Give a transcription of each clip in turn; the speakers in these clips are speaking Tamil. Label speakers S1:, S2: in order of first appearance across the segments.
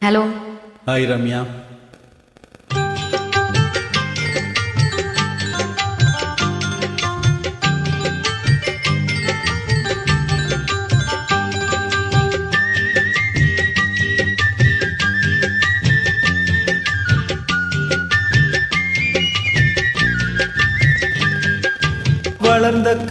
S1: Hello.
S2: Hi, Ramya.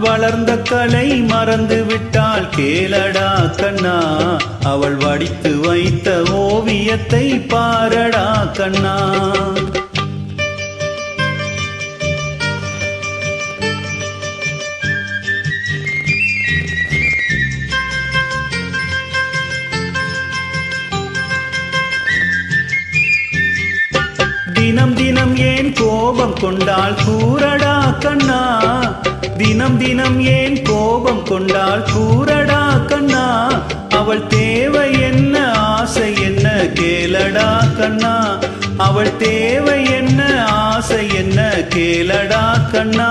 S2: வளர்ந்த கலை மறந்து விட்டால் கேளடா கண்ணா. அவள் வடித்து வைத்த ஓவியத்தை பாரடா கண்ணா. தினம் தினம் ஏன் கோபம் கொண்டால் கூறடா கண்ணா. தினம் தினம் ஏன் கோபம் கொண்டாள்? கூறடா கண்ணா அவள் தேவை என்ன? ஆசை என்ன? கேளடா கண்ணா அவள் தேவை என்ன? ஆசை என்ன? கேளடா கண்ணா.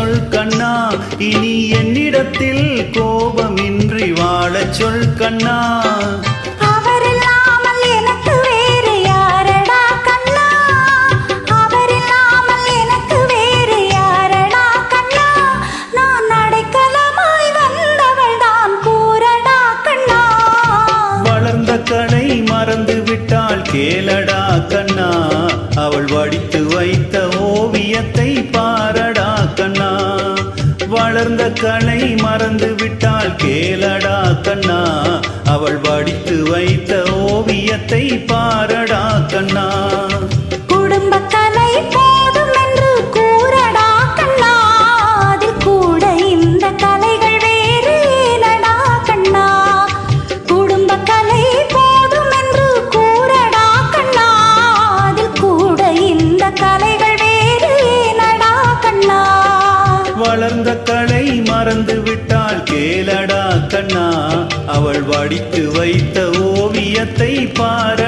S2: சொல் கண்ணா இனி என்னிடத்தில் கோபமின்றி வாழச் சொல் கண்ணா.
S3: அவரில்லாமல் எனக்கு வேறு யாரடா கண்ணா? அவரில்லாமல் எனக்கு வேறு யாரடா கண்ணா? நான் அடைக்கலமாய் வந்தவள் தான் கூறடா கண்ணா.
S2: வளர்ந்த கலை மறந்து விட்டால் கேளடா கண்ணா. அவள் வடித்து வைத்த ஓவியத்தை வளர்ந்த கலை மறந்து விட்டால் கேளடா கண்ணா. அவள் வடித்து வைத்த ஓவியத்தை பாரடா கண்ணா. மறந்து விட்டால் கேளடா கண்ணா. அவள் வடித்து வைத்த ஓவியத்தை பார்